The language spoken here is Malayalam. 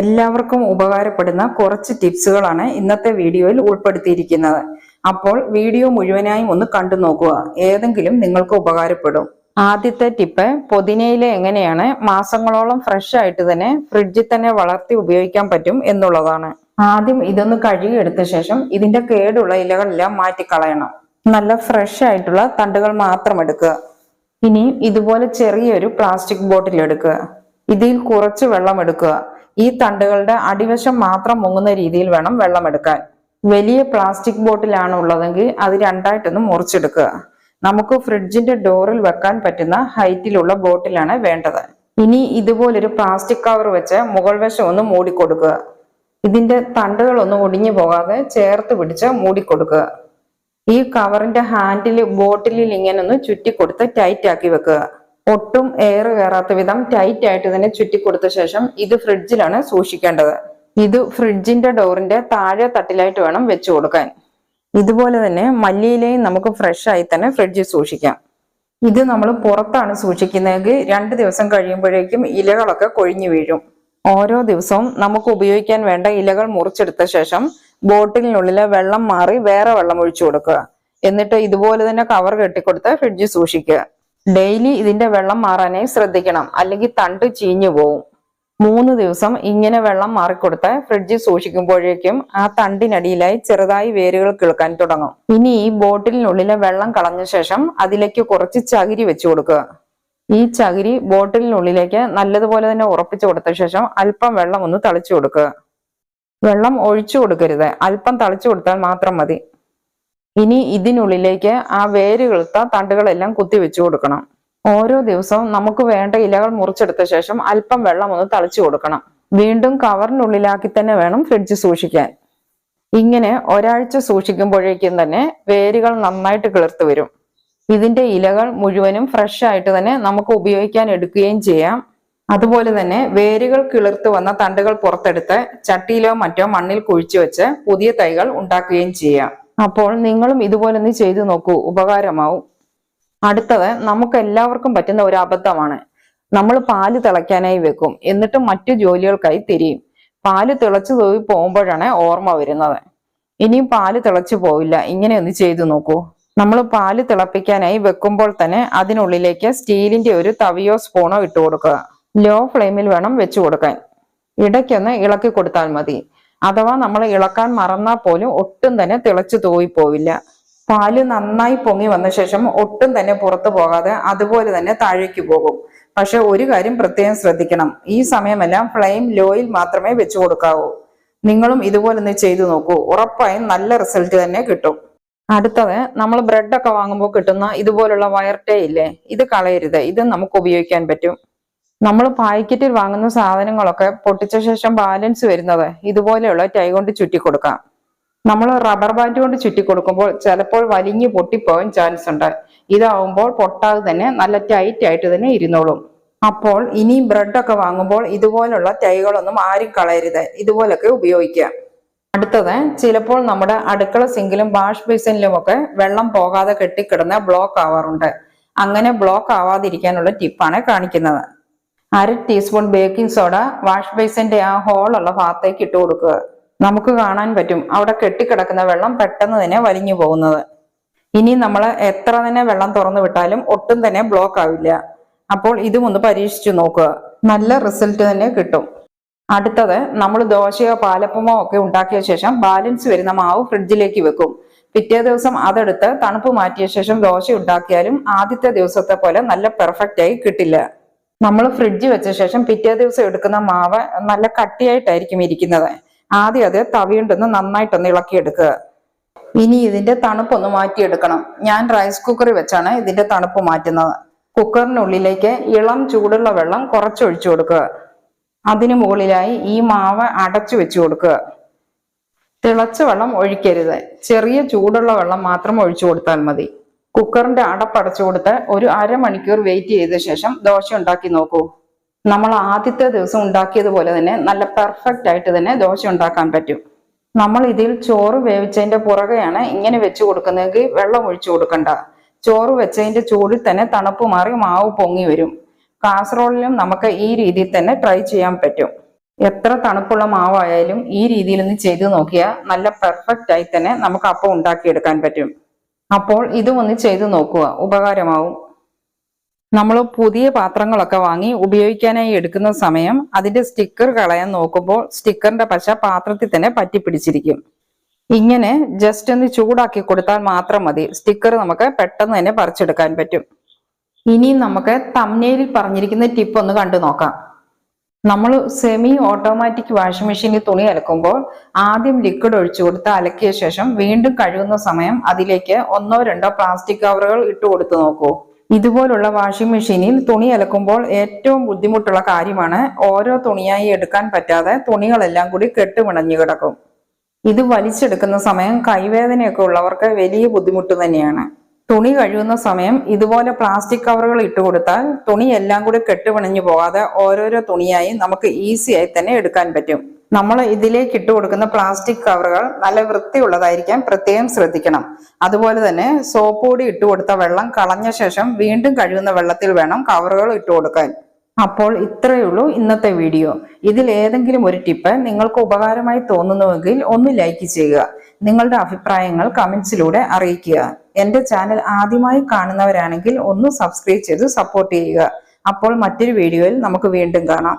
എല്ലാവർക്കും ഉപകാരപ്പെടുന്ന കുറച്ച് ടിപ്സുകളാണ് ഇന്നത്തെ വീഡിയോയിൽ ഉൾപ്പെടുത്തിയിരിക്കുന്നത്. അപ്പോൾ വീഡിയോ മുഴുവനായും ഒന്ന് കണ്ടു നോക്കുക. ഏതെങ്കിലും നിങ്ങൾക്ക് ഉപകാരപ്പെടും. ആദ്യത്തെ ടിപ്പ് പൊതിനയില എങ്ങനെയാണ്? മാസങ്ങളോളം ഫ്രഷ് ആയിട്ട് തന്നെ ഫ്രിഡ്ജിൽ തന്നെ വളർത്തി ഉപയോഗിക്കാൻ പറ്റും എന്നുള്ളതാണ്. ആദ്യം ഇതൊന്ന് കഴുകിയെടുത്ത ശേഷം ഇതിന്റെ കേടുള്ള ഇലകളെല്ലാം മാറ്റിക്കളയണം. നല്ല ഫ്രഷ് ആയിട്ടുള്ള തണ്ടുകൾ മാത്രം എടുക്കുക. ഇനി ഇതുപോലെ ചെറിയൊരു പ്ലാസ്റ്റിക് ബോട്ടിൽ എടുക്കുക. ഇതിൽ കുറച്ച് വെള്ളം എടുക്കുക. ഈ തണ്ടുകളുടെ അടിവശം മാത്രം മുങ്ങുന്ന രീതിയിൽ വേണം വെള്ളം എടുക്കാൻ വലിയ പ്ലാസ്റ്റിക് ബോട്ടിലാണ് ഉള്ളതെങ്കിൽ അത് രണ്ടായിട്ടൊന്ന് മുറിച്ചെടുക്കുക. നമുക്ക് ഫ്രിഡ്ജിന്റെ ഡോറിൽ വെക്കാൻ പറ്റുന്ന ഹൈറ്റിലുള്ള ബോട്ടിലാണ് വേണ്ടത്. ഇനി ഇതുപോലൊരു പ്ലാസ്റ്റിക് കവർ വെച്ച് മുകൾ വശം ഒന്ന് മൂടിക്കൊടുക്കുക. ഇതിന്റെ തണ്ടുകളൊന്നും ഒടിഞ്ഞു പോകാതെ ചേർത്ത് പിടിച്ച് മൂടിക്കൊടുക്കുക. ഈ കവറിന്റെ ഹാൻഡിൽ ബോട്ടിലിൽ ഇങ്ങനെ ഒന്ന് ചുറ്റിക്കൊടുത്ത് ടൈറ്റ് ആക്കി വെക്കുക. ഒട്ടും എയർ കയറാത്ത വിധം ടൈറ്റ് ആയിട്ട് തന്നെ ചുറ്റിക്കൊടുത്ത ശേഷം ഇത് ഫ്രിഡ്ജിലാണ് സൂക്ഷിക്കേണ്ടത്. ഇത് ഫ്രിഡ്ജിന്റെ ഡോറിന്റെ താഴെ തട്ടിലായിട്ട് വേണം വെച്ചു കൊടുക്കാൻ. ഇതുപോലെ തന്നെ മല്ലിയിലയും നമുക്ക് ഫ്രഷ് ആയി തന്നെ ഫ്രിഡ്ജിൽ സൂക്ഷിക്കാം. ഇത് നമ്മൾ പുറത്താണ് സൂക്ഷിക്കുന്നതെങ്കിൽ രണ്ട് ദിവസം കഴിയുമ്പോഴേക്കും ഇലകളൊക്കെ കൊഴിഞ്ഞു വീഴും. ഓരോ ദിവസവും നമുക്ക് ഉപയോഗിക്കാൻ വേണ്ട ഇലകൾ മുറിച്ചെടുത്ത ശേഷം ബോട്ടിലിനുള്ളിലെ വെള്ളം മാറി വേറെ വെള്ളം ഒഴിച്ചു കൊടുക്കുക. എന്നിട്ട് ഇതുപോലെ തന്നെ കവർ കെട്ടിക്കൊടുത്ത് ഫ്രിഡ്ജിൽ സൂക്ഷിക്കുക. ഡെയിലി ഇതിന്റെ വെള്ളം മാറാനായി ശ്രദ്ധിക്കണം. അല്ലെങ്കിൽ തണ്ട് ചീഞ്ഞു പോവും. മൂന്ന് ദിവസം ഇങ്ങനെ വെള്ളം മാറിക്കൊടുത്ത് ഫ്രിഡ്ജിൽ സൂക്ഷിക്കുമ്പോഴേക്കും ആ തണ്ടിനടിയിലായി ചെറുതായി വേരുകൾ കിളുക്കാൻ തുടങ്ങും. ഇനി ഈ ബോട്ടിലിനുള്ളിലെ വെള്ളം കളഞ്ഞ ശേഷം അതിലേക്ക് കുറച്ച് ചകിരി വെച്ചു കൊടുക്കുക. ഈ ചകിരി ബോട്ടിലിനുള്ളിലേക്ക് നല്ലതുപോലെ തന്നെ ഉറപ്പിച്ചു കൊടുത്ത ശേഷം അല്പം വെള്ളം ഒന്ന് തളിച്ചു കൊടുക്കുക. വെള്ളം ഒഴിച്ചു കൊടുക്കരുത്. അല്പം തളിച്ചു കൊടുത്താൽ മാത്രം മതി. ഇനി ഇതിനുള്ളിലേക്ക് ആ വേരുകളുത്ത തണ്ടുകളെല്ലാം കുത്തി വെച്ചു കൊടുക്കണം. ഓരോ ദിവസവും നമുക്ക് വേണ്ട ഇലകൾ മുറിച്ചെടുത്ത ശേഷം അല്പം വെള്ളം ഒന്ന് തളിച്ചു കൊടുക്കണം. വീണ്ടും കവറിനുള്ളിലാക്കി തന്നെ വേണം ഫ്രിഡ്ജ് സൂക്ഷിക്കാൻ. ഇങ്ങനെ ഒരാഴ്ച സൂക്ഷിക്കുമ്പോഴേക്കും തന്നെ വേരുകൾ നന്നായിട്ട് കിളിർത്ത് വരും. ഇതിന്റെ ഇലകൾ മുഴുവനും ഫ്രഷ് ആയിട്ട് തന്നെ നമുക്ക് ഉപയോഗിക്കാൻ എടുക്കുകയും ചെയ്യാം. അതുപോലെ തന്നെ വേരുകൾ കിളിർത്ത് വന്ന തണ്ടുകൾ പുറത്തെടുത്ത് ചട്ടിയിലോ മറ്റോ മണ്ണിൽ കുഴിച്ചു വെച്ച് പുതിയ തൈകൾ ഉണ്ടാക്കുകയും ചെയ്യാം. അപ്പോൾ നിങ്ങളും ഇതുപോലെ ഒന്ന് ചെയ്തു നോക്കൂ. ഉപകാരമാവും. അടുത്തത് നമുക്ക് എല്ലാവർക്കും പറ്റുന്ന ഒരു അബദ്ധമാണ്. നമ്മൾ പാൽ തിളയ്ക്കാനായി വെക്കും. എന്നിട്ട് മറ്റു ജോലികൾക്കായി തിരിയും. പാൽ തിളച്ചു പോയി പോകുമ്പോഴാണ് ഓർമ്മ വരുന്നത്. ഇനിയും പാൽ തിളച്ചു പോവില്ല. ഇങ്ങനെ ഒന്ന് ചെയ്തു നോക്കൂ. നമ്മൾ പാൽ തിളപ്പിക്കാനായി വെക്കുമ്പോൾ തന്നെ അതിനുള്ളിലേക്ക് സ്റ്റീലിന്റെ ഒരു തവിയോ സ്പൂണോ ഇട്ട് കൊടുക്കുക. ലോ ഫ്ലെയിമിൽ വേണം വെച്ചു കൊടുക്കാൻ. ഇടയ്ക്കൊന്ന് ഇളക്കി കൊടുത്താൽ മതി. അഥവാ നമ്മൾ ഇളക്കാൻ മറന്നാൽ പോലും ഒട്ടും തന്നെ തിളച്ചു തോയിപ്പോവില്ല പാൽ നന്നായി പൊങ്ങി വന്ന ശേഷം ഒട്ടും തന്നെ പുറത്തു പോകാതെ അതുപോലെ തന്നെ താഴേക്ക് പോകും. പക്ഷെ ഒരു കാര്യം പ്രത്യേകം ശ്രദ്ധിക്കണം. ഈ സമയമെല്ലാം ഫ്ലെയിം ലോയിൽ മാത്രമേ വെച്ചു കൊടുക്കാവൂ. നിങ്ങളും ഇതുപോലെ ഒന്ന് ചെയ്തു നോക്കൂ. ഉറപ്പായും നല്ല റിസൾട്ട് തന്നെ കിട്ടും. അടുത്തത് നമ്മൾ ബ്രെഡൊക്കെ വാങ്ങുമ്പോൾ കിട്ടുന്ന ഇതുപോലുള്ള വയർ ടേ ഇല്ലേ? ഇത് കളയരുത്. ഇത് നമുക്ക് ഉപയോഗിക്കാൻ പറ്റും. നമ്മൾ പാക്കറ്റിൽ വാങ്ങുന്ന സാധനങ്ങളൊക്കെ പൊട്ടിച്ച ശേഷം ബാലൻസ് വരുന്നത് ഇതുപോലെയുള്ള ടൈ കൊണ്ട് ചുറ്റി കൊടുക്കാം. നമ്മൾ റബ്ബർ ബാൻഡ് കൊണ്ട് ചുറ്റി കൊടുക്കുമ്പോൾ ചിലപ്പോൾ വലിഞ്ഞു പൊട്ടിപ്പോകാൻ ചാൻസ് ഉണ്ട്. ഇതാവുമ്പോൾ പൊട്ടാതെ തന്നെ നല്ല ടൈറ്റ് ആയിട്ട് തന്നെ ഇരുന്നോളും. അപ്പോൾ ഇനി ബ്രെഡൊക്കെ വാങ്ങുമ്പോൾ ഇതുപോലുള്ള ടൈകളൊന്നും ആരും കളയരുത്. ഇതുപോലൊക്കെ ഉപയോഗിക്കാം അടുത്തത് ചിലപ്പോൾ നമ്മുടെ അടുക്കള സിങ്കിലും വാഷ് ബേസിനിലും ഒക്കെ വെള്ളം പോകാതെ കെട്ടിക്കിടന്ന് ബ്ലോക്ക് ആവാറുണ്ട്. അങ്ങനെ ബ്ലോക്ക് ആവാതിരിക്കാനുള്ള ടിപ്പാണ് കാണിക്കുന്നത്. അര ടീസ്പൂൺ ബേക്കിംഗ് സോഡ വാഷ് ബേസിന്റെ ആ ഹോളുള്ള ഭാഗത്തേക്ക് ഇട്ട് കൊടുക്കുക. നമുക്ക് കാണാൻ പറ്റും അവിടെ കെട്ടിക്കിടക്കുന്ന വെള്ളം പെട്ടെന്ന് തന്നെ വലിഞ്ഞു പോകുന്നത്. ഇനി നമ്മൾ എത്ര തന്നെ വെള്ളം തുറന്നു വിട്ടാലും ഒട്ടും തന്നെ ബ്ലോക്ക് ആവില്ല. അപ്പോൾ ഇതും ഒന്ന് പരീക്ഷിച്ചു നോക്കുക. നല്ല റിസൾട്ട് തന്നെ കിട്ടും. അടുത്തത് നമ്മൾ ദോശയോ പാലപ്പമോ ഒക്കെ ഉണ്ടാക്കിയ ശേഷം ബാലൻസ് വരുന്ന മാവ് ഫ്രിഡ്ജിലേക്ക് വെക്കും. പിറ്റേ ദിവസം അതെടുത്ത് തണുപ്പ് മാറ്റിയ ശേഷം ദോശ ഉണ്ടാക്കിയാലും ആദ്യത്തെ ദിവസത്തെ പോലെ നല്ല പെർഫെക്റ്റ് ആയി കിട്ടില്ല. നമ്മൾ ഫ്രിഡ്ജ് വെച്ച ശേഷം പിറ്റേ ദിവസം എടുക്കുന്ന മാവ് നല്ല കട്ടിയായിട്ടായിരിക്കും ഇരിക്കുന്നത്. ആദ്യം അത് തവിയുണ്ടെന്ന് നന്നായിട്ടൊന്ന് ഇളക്കിയെടുക്കുക. ഇനി ഇതിന്റെ തണുപ്പൊന്ന് മാറ്റിയെടുക്കണം. ഞാൻ റൈസ് കുക്കറിൽ വെച്ചാണ് ഇതിന്റെ തണുപ്പ് മാറ്റുന്നത്. കുക്കറിനുള്ളിലേക്ക് ഇളം ചൂടുള്ള വെള്ളം കുറച്ചൊഴിച്ചു കൊടുക്കുക. അതിനു മുകളിലായി ഈ മാവ് അടച്ചു വെച്ചു കൊടുക്കുക. തിളച്ച വെള്ളം ഒഴിക്കരുത്. ചെറിയ ചൂടുള്ള വെള്ളം മാത്രം ഒഴിച്ചു കൊടുത്താൽ മതി. കുക്കറിന്റെ അടപ്പടച്ചു കൊടുത്ത് ഒരു അരമണിക്കൂർ വെയിറ്റ് ചെയ്ത ശേഷം ദോശ ഉണ്ടാക്കി നോക്കൂ. നമ്മൾ ആദ്യത്തെ ദിവസം ഉണ്ടാക്കിയതുപോലെ തന്നെ നല്ല പെർഫെക്റ്റ് ആയിട്ട് തന്നെ ദോശ ഉണ്ടാക്കാൻ പറ്റും. നമ്മൾ ഇതിൽ ചോറ് വേവിച്ചതിന്റെ പുറകെയാണ് ഇങ്ങനെ വെച്ചു കൊടുക്കുന്നതെങ്കിൽ വെള്ളം ഒഴിച്ചു കൊടുക്കണ്ട. ചോറ് വെച്ചതിന്റെ ചൂടിൽ തന്നെ തണുപ്പ് മാറി മാവ് പൊങ്ങി വരും. കാസറോളിലും നമുക്ക് ഈ രീതിയിൽ തന്നെ ട്രൈ ചെയ്യാൻ പറ്റും. എത്ര തണുപ്പുള്ള മാവായാലും ഈ രീതിയിൽ ഒന്ന് ചെയ്തു നോക്കിയാൽ നല്ല പെർഫെക്റ്റ് ആയി തന്നെ നമുക്ക് അപ്പം ഉണ്ടാക്കിയെടുക്കാൻ പറ്റും. അപ്പോൾ ഇത് ഒന്ന് ചെയ്തു നോക്കുക. ഉപകാരമാവും. നമ്മൾ പുതിയ പാത്രങ്ങളൊക്കെ വാങ്ങി ഉപയോഗിക്കാനായി എടുക്കുന്ന സമയം അതിന്റെ സ്റ്റിക്കർ കളയാൻ നോക്കുമ്പോൾ സ്റ്റിക്കറിന്റെ പശ പാത്രത്തിൽ തന്നെ പറ്റിപ്പിടിച്ചിരിക്കും ഇങ്ങനെ ജസ്റ്റ് ഒന്ന് ചൂടാക്കി കൊടുത്താൽ മാത്രം മതി. സ്റ്റിക്കർ നമുക്ക് പെട്ടെന്ന് തന്നെ പറിച്ചെടുക്കാൻ പറ്റും. ഇനിയും നമുക്ക് തമ്മേലിൽ പറഞ്ഞിരിക്കുന്ന ടിപ്പ് ഒന്ന് കണ്ടു നോക്കാം. നമ്മൾ സെമി ഓട്ടോമാറ്റിക് വാഷിംഗ് മെഷീനിൽ തുണി അലക്കുമ്പോൾ ആദ്യം ലിക്വിഡ് ഒഴിച്ചു കൊടുത്ത് അലക്കിയ ശേഷം വീണ്ടും കഴുകുന്ന സമയം അതിലേക്ക് ഒന്നോ രണ്ടോ പ്ലാസ്റ്റിക് കവറുകൾ ഇട്ട് കൊടുത്തു നോക്കൂ. ഇതുപോലുള്ള വാഷിംഗ് മെഷീനിൽ തുണി അലക്കുമ്പോൾ ഏറ്റവും ബുദ്ധിമുട്ടുള്ള കാര്യമാണ് ഓരോ തുണിയായി എടുക്കാൻ പറ്റാതെ തുണികളെല്ലാം കൂടി കെട്ടുമിണഞ്ഞു കിടക്കും. ഇത് വലിച്ചെടുക്കുന്ന സമയം കൈവേദനയൊക്കെ ഉള്ളവർക്ക് വലിയ ബുദ്ധിമുട്ട് തന്നെയാണ്. തുണി കഴുകുന്ന സമയം ഇതുപോലെ പ്ലാസ്റ്റിക് കവറുകൾ ഇട്ട് കൊടുത്താൽ തുണി എല്ലാം കൂടി കെട്ടുപിണഞ്ഞു പോകാതെ ഓരോരോ തുണിയായി നമുക്ക് ഈസിയായി തന്നെ എടുക്കാൻ പറ്റും. നമ്മൾ ഇതിലേക്ക് ഇട്ട് കൊടുക്കുന്ന പ്ലാസ്റ്റിക് കവറുകൾ നല്ല വൃത്തിയുള്ളതായിരിക്കാൻ പ്രത്യേകം ശ്രദ്ധിക്കണം. അതുപോലെ തന്നെ സോപ്പ് ഇട്ട് കൊടുത്ത വെള്ളം കളഞ്ഞ ശേഷം വീണ്ടും കഴുകുന്ന വെള്ളത്തിൽ വേണം കവറുകൾ ഇട്ട് കൊടുക്കാൻ. അപ്പോൾ ഇത്രയേ ഉള്ളൂ ഇന്നത്തെ വീഡിയോ ഇതിൽ ഏതെങ്കിലും ഒരു ടിപ്പ് നിങ്ങൾക്ക് ഉപകാരമായി തോന്നുന്നുവെങ്കിൽ ഒന്ന് ലൈക്ക് ചെയ്യുക. നിങ്ങളുടെ അഭിപ്രായങ്ങൾ കമൻസിലൂടെ അറിയിക്കുക. എന്റെ ചാനൽ ആദ്യമായി കാണുന്നവരാണെങ്കിൽ ഒന്ന് സബ്സ്ക്രൈബ് ചെയ്ത് സപ്പോർട്ട് ചെയ്യുക. അപ്പോൾ മറ്റൊരു വീഡിയോയിൽ നമുക്ക് വീണ്ടും കാണാം.